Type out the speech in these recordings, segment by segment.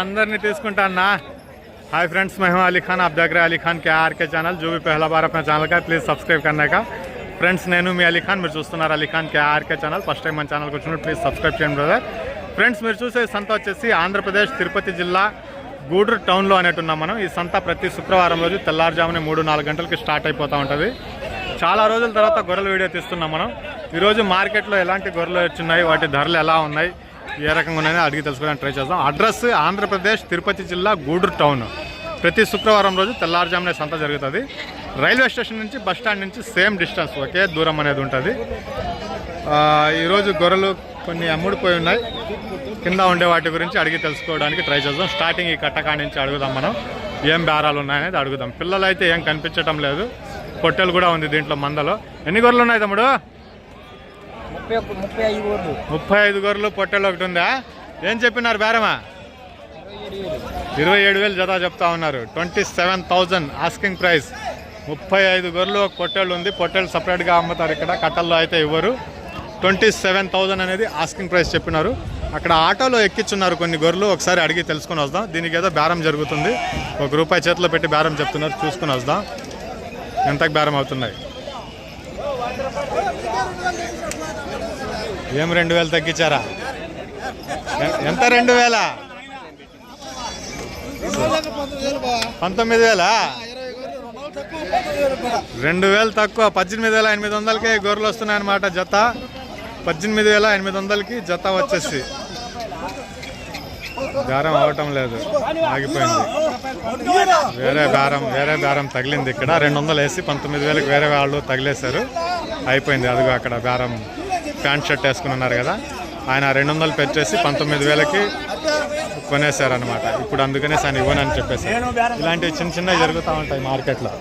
अंदर नहीं తీసుకుంటా అన్నా हाय फ्रेंड्स मैं हूं अली खान आप देख रहे हैं अली खान के आर के चैनल जो भी पहला बार अपना ఛానల్ का ప్లీజ్ సబ్స్క్రైబ్ करने का ఫ్రెండ్స్ నేను మీ అలీ ఖాన్ మీరు చూస్తున్నారు Ali Khan KRK channel first time మన ఛానల్కి వచ్చినప్పుడు ప్లీజ్ సబ్స్క్రైబ్ చేయండి బ్రదర్ ఫ్రెండ్స్ మీరు చూసే ఈ సంత వచ్చేసి ఆంధ్రప్రదేశ్ తిరుపతి జిల్లా గూడూరు టౌన్లో అనేటున్నాం మనం ఈ సంత ప్రతి శుక్రవారం రోజు తెల్లారుజామున మూడు నాలుగు గంటలకి స్టార్ట్ అయిపోతూ ఉంటుంది చాలా రోజుల తర్వాత గొర్రెల వీడియో తీస్తున్నాం మనం ఈరోజు మార్కెట్లో ఎలాంటి గొర్రెలు వచ్చున్నాయి వాటి ధరలు ఎలా ఉన్నాయి ఏ రకంగా ఉన్నాయని అడిగి తెలుసుకోవడానికి ట్రై చేద్దాం. అడ్రస్ ఆంధ్రప్రదేశ్ తిరుపతి జిల్లా గూడూరు టౌన్. ప్రతి శుక్రవారం రోజు తెల్లారుజామునే సంత జరుగుతుంది. రైల్వే స్టేషన్ నుంచి బస్ స్టాండ్ నుంచి సేమ్ డిస్టెన్స్ ఒకే దూరం అనేది ఉంటుంది. ఈరోజు గొర్రెలు కొన్ని అమ్ముడిపోయి ఉన్నాయి. కింద ఉండే వాటి గురించి అడిగి తెలుసుకోవడానికి ట్రై చేద్దాం. స్టార్టింగ్ ఈ కట్టకా నుంచి అడుగుదాం మనం. ఏం బేరాలు ఉన్నాయనేది అడుగుదాం. పిల్లలు అయితే ఏం కనిపించటం లేదు. పొట్టెలు కూడా ఉంది దీంట్లో మందలో. ఎన్ని గొర్రెలు ఉన్నాయి తమ్ముడు? ముప్పై ముప్పై ఐదు ఓట్లు ముప్పై ఐదు గొర్రెలు పొట్టెలు ఒకటి ఉందా? ఏం చెప్పినారు బేరమా? ఇరవై ఏడు వేలు జత చెప్తా ఉన్నారు. Twenty seven thousand asking price. ముప్పై ఐదు గొర్రెలు ఒక పొట్టేళ్ళు ఉంది. పొట్టేళ్ళు సపరేట్గా అమ్ముతారు ఇక్కడ. కట్టల్లో అయితే ఇవ్వరు. ట్వంటీ సెవెన్ థౌజండ్ అనేది ఆస్కింగ్ ప్రైస్ చెప్పినారు. అక్కడ ఆటోలో ఎక్కించున్నారు కొన్ని గొర్రెలు ఒకసారి అడిగి తెలుసుకుని వద్దాం దీనికి ఏదో బేరం జరుగుతుంది. ఒక రూపాయి చేతిలో పెట్టి బేరం చెప్తున్నారు. చూసుకుని వద్దాం ఎంతకు బేరం అవుతున్నాయి? ఏం రెండు వేలు తగ్గించారా? ఎంత రెండు వేల? పంతొమ్మిది వేలా? రెండు వేలు తక్కువ. పద్దెనిమిది వేల ఎనిమిది వందలకి గొర్రెలు వస్తున్నాయన్నమాట జత. పద్దెనిమిది వేల ఎనిమిది వందలకి జత వచ్చేసి. దారం అవటం లేదు. ఆగిపోయింది. వేరే దారం వేరే దారం తగిలింది ఇక్కడ. రెండు వందలు వేసి పంతొమ్మిది వేలకు వేరే వాళ్ళు తగిలేశారు. అయిపోయింది. అదిగో అక్కడ బేరం ప్యాంట్ షర్ట్ వేసుకుని ఉన్నారు కదా. ఆయన రెండు వందలు పెట్టేసి పంతొమ్మిది వేలకి కొనేశారనమాట ఇప్పుడు అందుకనే సార్ ఇవ్వనని చెప్పేసి. ఇలాంటివి చిన్న చిన్నవి జరుగుతూ ఉంటాయి మార్కెట్లో.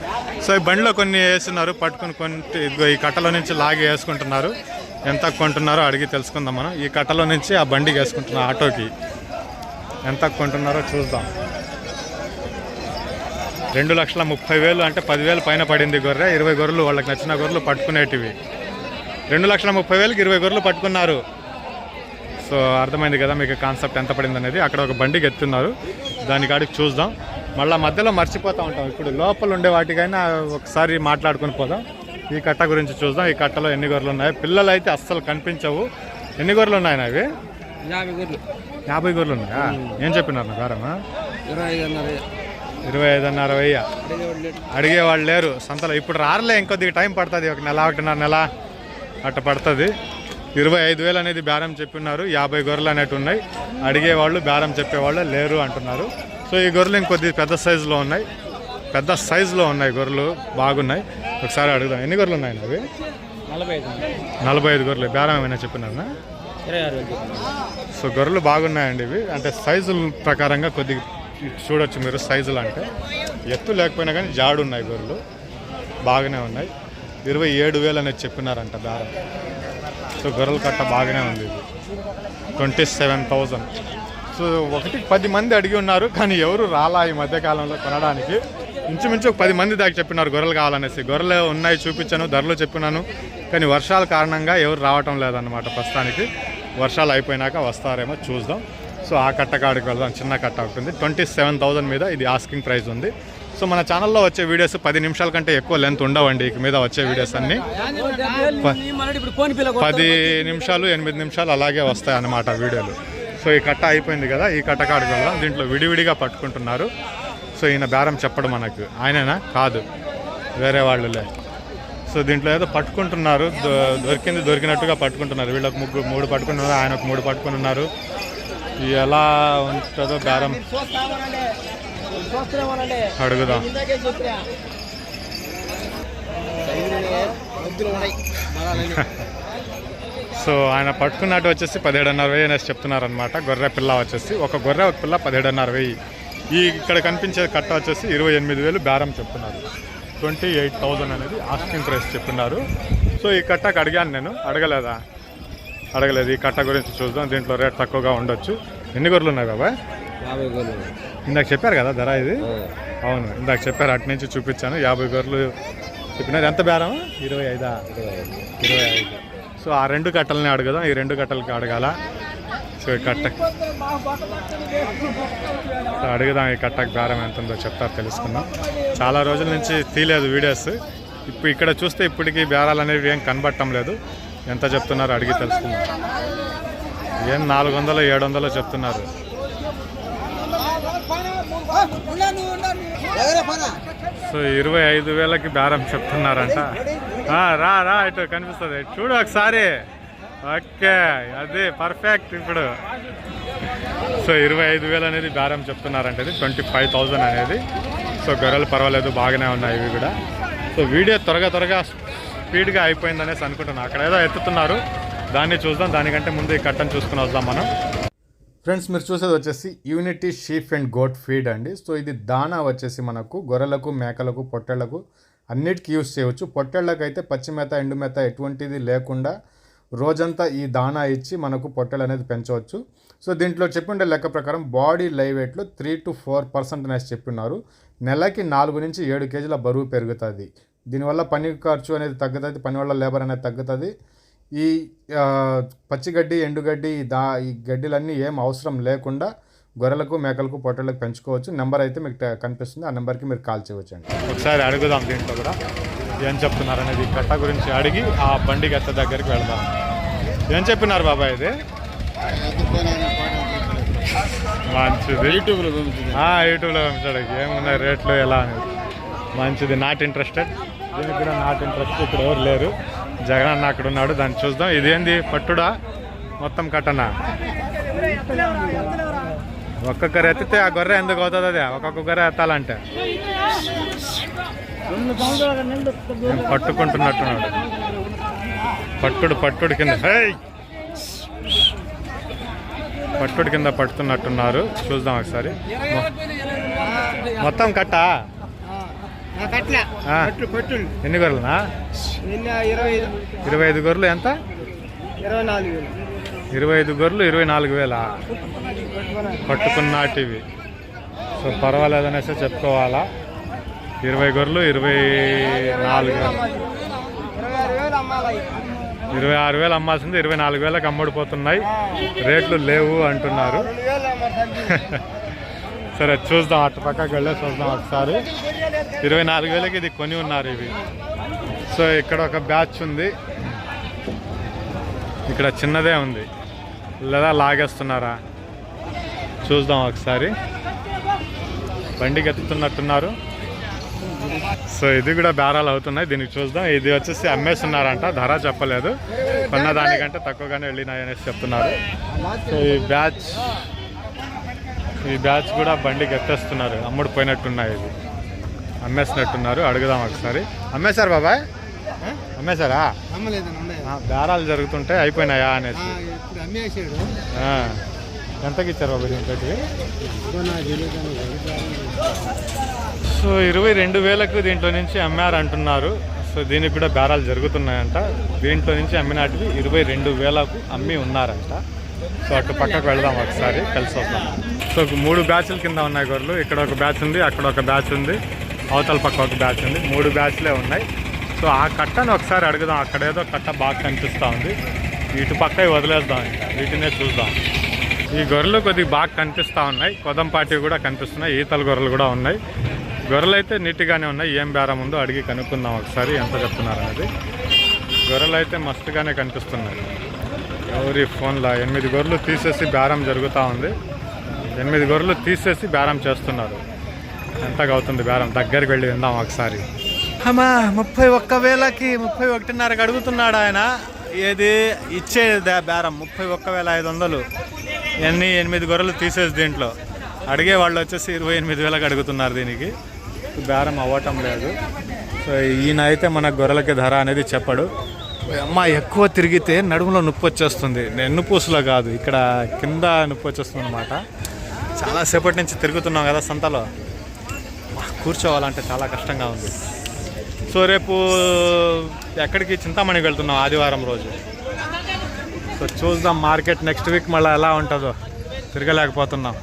సో ఈ బండిలో కొన్ని వేస్తున్నారు. పట్టుకుని కొన్ని ఈ కట్టలో నుంచి లాగి వేసుకుంటున్నారు. ఎంత కొంటున్నారో అడిగి తెలుసుకుందాం మనం. ఈ కట్టలో నుంచి ఆ బండికి వేసుకుంటున్నాం ఆటోకి. ఎంత కొంటున్నారో చూద్దాం. రెండు లక్షల ముప్పై వేలు అంటే పదివేలు పైన పడింది గొర్రె. ఇరవై గొర్రెలు వాళ్ళకి నచ్చిన గొర్రెలు పట్టుకునేటివి. రెండు లక్షల ముప్పై వేలకి ఇరవై గొర్రెలు పట్టుకున్నారు. సో అర్థమైంది కదా మీకు కాన్సెప్ట్ ఎంత పడింది అనేది. అక్కడ ఒక బండికి ఎత్తున్నారు దాని కాడికి చూద్దాం. మళ్ళీ మధ్యలో మర్చిపోతూ ఉంటాం. ఇప్పుడు లోపల ఉండే వాటికైనా ఒకసారి మాట్లాడుకుని పోదాం. ఈ కట్ట గురించి చూద్దాం. ఈ కట్టలో ఎన్ని గొర్రెలు ఉన్నాయి? పిల్లలు అయితే అస్సలు కనిపించవు. ఎన్ని గొర్రెలు ఉన్నాయి అవి యాభై గొర్రెలు. యాభై గొర్రెలు ఉన్నాయా? ఏం చెప్పినారు నా గారమ్మా? ఇరవై ఐదున్నర వెయ్యి. అడిగేవాడు లేడు అడిగే వాళ్ళు లేరు. సంతలో ఇప్పుడు రారులే ఇంకొద్దిగా టైం పడుతుంది. ఒక నెల ఒకటిన్నర నెల అట్ట పడుతుంది. ఇరవై ఐదు వేలు అనేది బేరం చెప్పిన్నారు. యాభై గొర్రెలు అనేవి ఉన్నాయి. అడిగేవాళ్ళు బేరం చెప్పేవాళ్ళు లేరు అంటున్నారు. సో ఈ గొర్రెలు ఇంకొద్ది పెద్ద సైజులో ఉన్నాయి. పెద్ద సైజులో ఉన్నాయి గొర్రెలు. బాగున్నాయి. ఒకసారి అడుగుదాం. ఎన్ని గొర్రెలు ఉన్నాయి అవి? నలభై ఐదు. గొర్రెలు. బేరం ఏమైనా చెప్పినారా. సో గొర్రెలు బాగున్నాయండి ఇవి. అంటే సైజుల ప్రకారంగా కొద్దిగా చూడొచ్చు మీరు సైజులు అంటే. ఎత్తు లేకపోయినా కానీ జాడు ఉన్నాయి గొర్రెలు బాగానే ఉన్నాయి. ఇరవై ఏడు వేలు అనేది చెప్పినారంట దారం. సో గొర్రెల కట్ట బాగానే ఉంది ఇది. ట్వంటీ సెవెన్ థౌజండ్ సో ఒకటి పది మంది అడిగి ఉన్నారు కానీ ఎవరు రాలా ఈ మధ్యకాలంలో కొనడానికి? ఇంచుమించు ఒక పది మంది దాకా చెప్పినారు గొర్రెలు కావాలనేసి. గొర్రెలు ఉన్నాయి చూపించాను ధరలు చెప్పినాను కానీ వర్షాల కారణంగా ఎవరు రావటం లేదన్నమాట ప్రస్తుతానికి. వర్షాలు అయిపోయినాక వస్తారేమో చూద్దాం. సో ఆ కట్ట కాడికి వెళ్దాం చిన్న కట్ట ఉంటుంది. ట్వంటీ సెవెన్ థౌజండ్ మీద ఇది ఆస్కింగ్ ప్రైస్ ఉంది. సో మన ఛానల్లో వచ్చే వీడియోస్ పది నిమిషాల కంటే ఎక్కువ లెంత్ ఉండవండి ఇక మీద వచ్చే వీడియోస్ అన్నీ. పది నిమిషాలు ఎనిమిది నిమిషాలు అలాగే వస్తాయి అన్నమాట వీడియోలు. సో ఈ కట్ట అయిపోయింది కదా ఈ కట్ట కాడికి వెళ్దాం. దీంట్లో విడివిడిగా పట్టుకుంటున్నారు. సో ఈయన బేరం చెప్పడు మనకు. ఆయననా? కాదు. వేరే వాళ్ళులే. సో దీంట్లో ఏదో పట్టుకుంటున్నారు. దొరికింది దొరికినట్టుగా పట్టుకుంటున్నారు. వీళ్ళకి ముగ్గురు మూడు పట్టుకున్నారు ఆయన ఒక మూడు పట్టుకుని ఉన్నారు. ఎలా ఉంటుందో బేరం అడుగుదాం. సో ఆయన పట్టుకున్నట్టు వచ్చేసి పదిహేడున్నర వెయ్యి అనేసి చెప్తున్నారనమాట గొర్రె పిల్ల వచ్చేసి. ఒక గొర్రె ఒక పిల్ల పదిహేడున్నర వెయ్యి ఈ ఇక్కడ కనిపించే కట్ట వచ్చేసి ఇరవై ఎనిమిది వేలు బేరం చెప్తున్నారు. ట్వంటీ ఎయిట్ థౌజండ్ అనేది ఆస్కింగ్ ప్రైస్ చెప్తున్నారు. సో ఈ కట్టకు అడిగాను నేను. అడగలేదా? అడగలేదు. ఈ కట్ట గురించి చూద్దాం. దీంట్లో రేట్ తక్కువగా ఉండొచ్చు. ఎన్ని గొర్రెలు ఉన్నాయి బాబాయ్? యాభై గొర్రెలు. ఇందాక చెప్పారు కదా ధర ఇది? అవును. ఇందాక చెప్పారు అటు నుంచి చూపించాను. యాభై గొర్రెలు చెప్పినది ఎంత బేరం? ఇరవై ఐదా? ఇరవై ఐదు. సో ఆ రెండు కట్టలని అడుగుదాం. ఈ రెండు కట్టలకి అడగాల. సో ఈ కట్ట అడుగుదాం ఈ కట్టకు బేరం ఎంత ఉందో చెప్తారు తెలుసుకుందాం. చాలా రోజుల నుంచి తీయలేదు వీడియోస్. ఇప్పుడు ఇక్కడ చూస్తే ఇప్పటికీ బేరాలు అనేవి ఏం కనబడటం లేదు. ఎంత చెప్తున్నారు అడిగి తెలుసుకుందాం. ఏం నాలుగు వందలు ఏడు వందలు చెప్తున్నారు. సో ఇరవై ఐదు వేలకి బేరం చెప్తున్నారంట. రా రా ఇటు కనిపిస్తుంది. చూడు ఒకసారి. ఓకే అది పర్ఫెక్ట్ ఇప్పుడు. సో ఇరవై ఐదు వేలు అనేది బేరం చెప్తున్నారంట ఇది. ట్వంటీ ఫైవ్ థౌజండ్ అనేది. సో గొర్రెలు పర్వాలేదు బాగానే ఉన్నాయి ఇవి కూడా. సో వీడియో త్వరగా త్వరగా స్పీడ్గా అయిపోయిందనేసి అనుకుంటున్నాను అక్కడ ఏదో ఎత్తుతున్నారు. దాన్ని చూద్దాం. దానికంటే ముందు ఈ కట్టను చూసుకుని వద్దాం మనం. ఫ్రెండ్స్ మీరు చూసేది వచ్చేసి unity sheep and goat feed అండి. సో ఇది దానా వచ్చేసి మనకు గొర్రెలకు మేకలకు పొట్టేళ్ళకు అన్నిటికీ యూస్ చేయవచ్చు. పొట్టెళ్ళకైతే అయితే పచ్చి మేత ఎండు మేత ఎటువంటిది లేకుండా రోజంతా ఈ దానా ఇచ్చి మనకు పొట్టెలు అనేది పెంచవచ్చు. సో దీంట్లో చెప్పిండే లెక్క ప్రకారం బాడీ లైవ్ వెయిట్లో త్రీ టు ఫోర్ పర్సెంట్ అనేసి చెప్పున్నారు నెలకి నాలుగు నుంచి ఏడు కేజీల బరువు పెరుగుతుంది. దీనివల్ల పని ఖర్చు అనేది తగ్గుతుంది పని వల్ల లేబర్ అనేది తగ్గుతుంది. ఈ పచ్చిగడ్డి ఎండుగడ్డి దా ఈ గడ్డిలన్నీ ఏం అవసరం లేకుండా గొర్రెలకు మేకలకు పొట్టలకు పెంచుకోవచ్చు. నెంబర్ అయితే మీకు కనిపిస్తుంది. ఆ నెంబర్కి మీరు కాల్ చేయవచ్చు అండి ఒకసారి అడుగుదాం దీంట్లో కూడా. ఏం చెప్తున్నారు అనేది ఈ కట్ట గురించి అడిగి ఆ బండి గట్ట దగ్గరికి వెళ్దాం. ఏం చెప్పినారు బాబాయ్ ఇది? మంచిది. యూట్యూబ్లో యూట్యూబ్లో పంపించాడు ఏమున్నాయి రేట్లు ఎలా అనేది మంచిది నాట్ ఇంట్రెస్టెడ్ దీనికి కూడా నాట్ ఇంట్రెస్ట్ ఇక్కడ ఎవరు లేరు. జగన్ అన్న అక్కడ ఉన్నాడు దాన్ని చూద్దాం. ఇదేంది పట్టుడా? మొత్తం కట్టనా? ఒక్కొక్కరు ఎత్తితే ఆ గొర్రె ఎందుకు అవుతుంది అది? ఒక్కొక్క గొర్రె ఎత్తాలంటే. పట్టుకుంటున్నట్టున్నాడు. పట్టుడు పట్టుడు కింద పట్టుడు కింద పట్టుతున్నట్టున్నారు చూద్దాం ఒకసారి. మొత్తం కట్ట కట్ల ఆ. పట్టు పట్టు ఎన్ని గొర్రెలనా? ఇరవై ఐదు. గొర్రెలు ఎంత? ఇరవై ఐదు గొర్రెలు ఇరవై నాలుగు వేల? పట్టుకున్నాటివి. సో పర్వాలేదనేసి చెప్పుకోవాలా? ఇరవై గొర్రెలు ఇరవై నాలుగు ఇరవై ఆరు వేలు అమ్మాల్సింది ఇరవై నాలుగు వేలకు అమ్ముడిపోతున్నాయి. రేట్లు లేవు అంటున్నారు రెండు వేలు అమ్మాలి తగ్గి సరే చూద్దాం అటు పక్కకి వెళ్ళే చూద్దాం ఒకసారి. ఇరవై నాలుగు వేలకి ఇది కొని ఉన్నారు ఇవి. సో ఇక్కడ ఒక బ్యాచ్ ఉంది. ఇక్కడ చిన్నదే ఉంది. లేదా లాగేస్తున్నారా? చూద్దాం ఒకసారి. బండి గెత్తుతున్నట్టున్నారు సో ఇది కూడా బేరాలు అవుతున్నాయి. దీనికి చూద్దాం. ఇది వచ్చేసి అమ్మేస్తున్నారంట ధర చెప్పలేదు. కొన్న దానికంటే తక్కువగానే వెళ్ళినాయి అనేసి చెప్తున్నారు. సో ఈ బ్యాచ్ ఈ బ్యాచ్ కూడా బండికి ఎత్తేస్తున్నారు. అమ్ముడు పోయినట్టున్నాయి ఇది అమ్మేసినట్టున్నారు. అడుగుదాం ఒకసారి. అమ్మేశారు బాబాయ్? అమ్మేశారా? బేరాలు జరుగుతుంటే అయిపోయినాయా అనేసి. ఎంతకి ఇచ్చారు బాబాయ్ దీంట్లోకి సో ఇరవై రెండు వేలకు దీంట్లో నుంచి అమ్మారు అంటున్నారు సో దీనికి కూడా బేరాలు జరుగుతున్నాయంట. దీంట్లో నుంచి అమ్మినాటివి ఇరవై రెండు వేలకు అమ్మి ఉన్నారంట. సో అటు పక్కకు వెళదాం ఒకసారి కలిసి వద్దాం. సో మూడు బ్యాచ్ల కింద ఉన్నాయి గొర్రెలు. ఇక్కడ ఒక బ్యాచ్ ఉంది అక్కడ ఒక బ్యాచ్ ఉంది అవతల పక్క ఒక బ్యాచ్ ఉంది. మూడు బ్యాచ్లే ఉన్నాయి. సో ఆ కట్టను ఒకసారి అడుగుదాం. అక్కడ ఏదో కట్ట బాగా కనిపిస్తూ ఉంది. ఇటు పక్క వదిలేద్దాం ఇంకా. వీటినే చూద్దాం. ఈ గొర్రెలు కొద్దిగా బాగా కనిపిస్తూ ఉన్నాయి. కొదంపాటి కూడా కనిపిస్తున్నాయి. ఈతల గొర్రెలు కూడా ఉన్నాయి. గొర్రెలు అయితే నీట్గానే ఉన్నాయి. ఏం బేరం ఉందో అడిగి కనుక్కుందాం ఒకసారి. ఎంత చెప్తున్నారు అనేది. గొర్రెలు అయితే మస్తుగానే కనిపిస్తున్నాయి. ఎవరి ఫోన్లో. ఎనిమిది గొర్రెలు తీసేసి బేరం జరుగుతూ ఉంది. ఎనిమిది గొర్రెలు తీసేసి బేరం చేస్తున్నారు. ఎంతగా అవుతుంది బేరం? దగ్గరికి వెళ్ళి విందాం ఒకసారి. అమ్మా ముప్పై ఒక్క వేలకి ముప్పై ఒకటిన్నరకు అడుగుతున్నాడు ఆయన. ఏది? ఇచ్చేది బేరం. ముప్పై ఒక్క వేల ఐదు వందలు. ఎన్ని? ఎనిమిది గొర్రెలు తీసేసి దీంట్లో. అడిగే వాళ్ళు వచ్చేసి ఇరవై ఎనిమిది వేలకు అడుగుతున్నారు దీనికి. బేరం అవ్వటం లేదు. సో ఈయన అయితే మన గొర్రెలకి ధర అనేది చెప్పడు. అమ్మ ఎక్కువ తిరిగితే నడుములో నొప్పి వచ్చేస్తుంది. ఎన్నుపూసలో కాదు ఇక్కడ కింద నొప్పి వచ్చేస్తుంది అనమాట చాలాసేపటి నుంచి తిరుగుతున్నాం కదా సంతలో. కూర్చోవాలంటే చాలా కష్టంగా ఉంది. సో రేపు ఎక్కడికి చింతామణికి వెళ్తున్నాం ఆదివారం రోజు. సో చూద్దాం మార్కెట్ నెక్స్ట్ వీక్ మళ్ళీ ఎలా ఉంటుందో. తిరగలేకపోతున్నాం.